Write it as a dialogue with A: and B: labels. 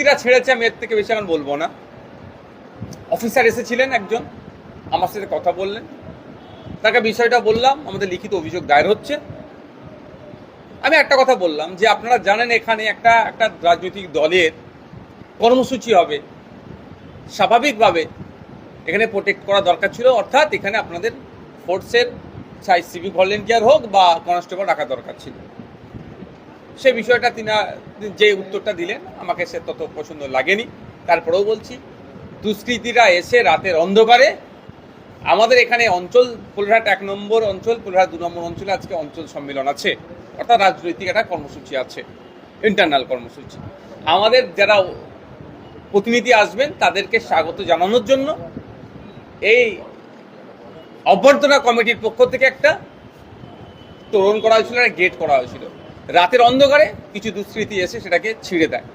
A: দুষ্কৃতীরা ছেড়েছে, আমি এর থেকে বেশি এখন বলব না। অফিসার এসেছিলেন একজন, আমার সাথে কথা বললেন। তাকে বিষয়টা বললাম, আমাদের লিখিত অভিযোগ দায়ের হচ্ছে। আমি একটা কথা বললাম যে আপনারা জানেন এখানে একটা একটা রাজনৈতিক দলের কর্মসূচি হবে। স্বাভাবিকভাবে এখানে প্রোটেক্ট করা দরকার ছিল, অর্থাৎ এখানে আপনাদের ফোর্সের চাই সিভিক ভলেন্টিয়ার হোক বা কনস্টেবল রাখা দরকার ছিল। সে বিষয়টা তিনি যে উত্তরটা দিলেন, আমাকে সে তত পছন্দ লাগেনি। তারপরেও বলছি, দুষ্কৃতীরা এসে রাতের অন্ধকারে, আমাদের এখানে অঞ্চল, ফুলহাট এক নম্বর অঞ্চল, ফুলহাট দু নম্বর অঞ্চলে আজকে অঞ্চল সম্মেলন আছে। অর্থাৎ রাজনৈতিক একটা কর্মসূচি আছে ইন্টারনাল কর্মসূচি। আমাদের যারা প্রতিনিধি আসবেন, তাদেরকে স্বাগত জানানোর জন্য এই অভ্যর্থনা কমিটির পক্ষ থেকে একটা তোরণ করা হয়েছিল গেট করা হয়েছিল। রাতের অন্ধকারে কিছু দুষ্কৃতি এসে সেটাকে ছিঁড়ে দেয়।